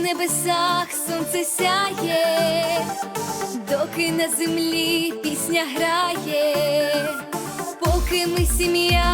в небесах сонце сяє, доки на землі пісня грає, поки ми сім'я,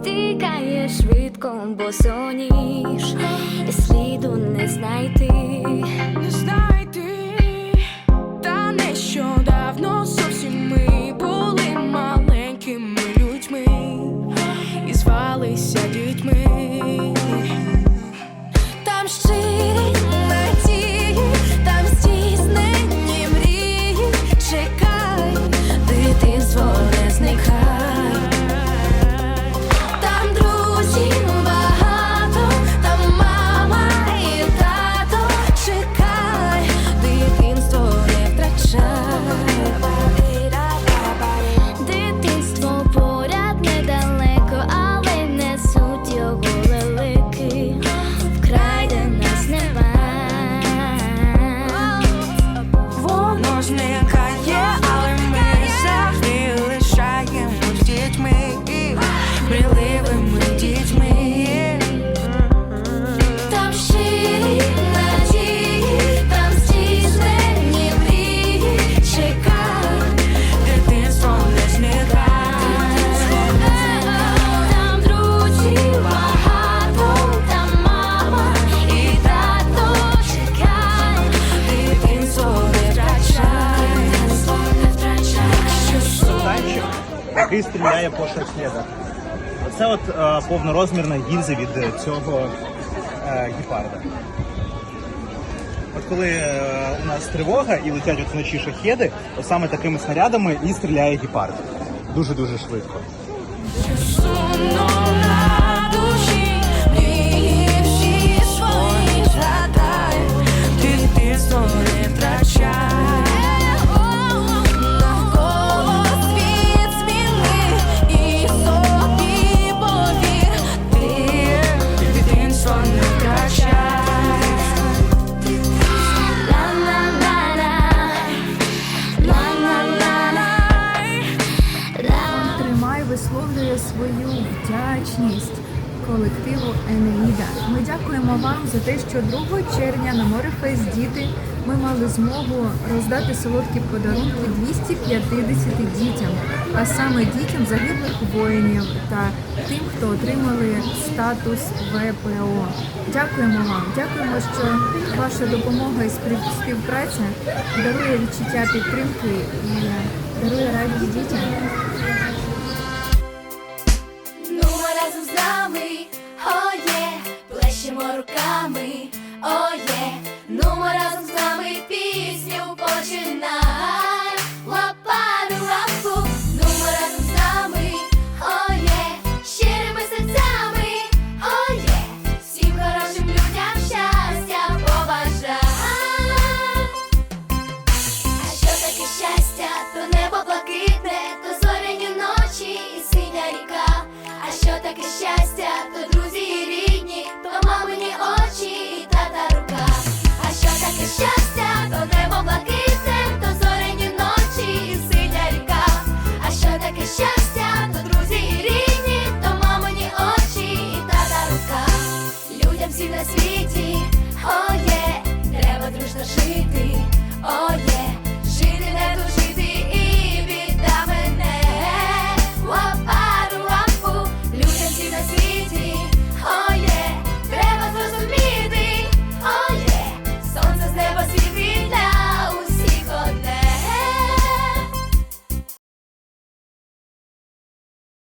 кудись, тікає швидко, бо соніш, сліду не знайти. не знайти, та нещодавно зовсім ми танчик, який стріляє по шахедах. Оце от е, повнорозмірна гільза від е, цього е, гепарда. От коли е, у нас тривога і летять вночі шахеди, то саме такими снарядами і стріляє гепард. Дуже-дуже швидко. Свою вдячність колективу Енеїда. Ми дякуємо вам за те, що 2 червня на Морефест діти ми мали змогу роздати солодкі подарунки 250 дітям, а саме дітям загиблих воїнів та тим, хто отримали статус ВПО. Дякуємо вам. Дякуємо, що ваша допомога і спів- співпраця дарує відчуття підтримки і дарує радість дітям. just a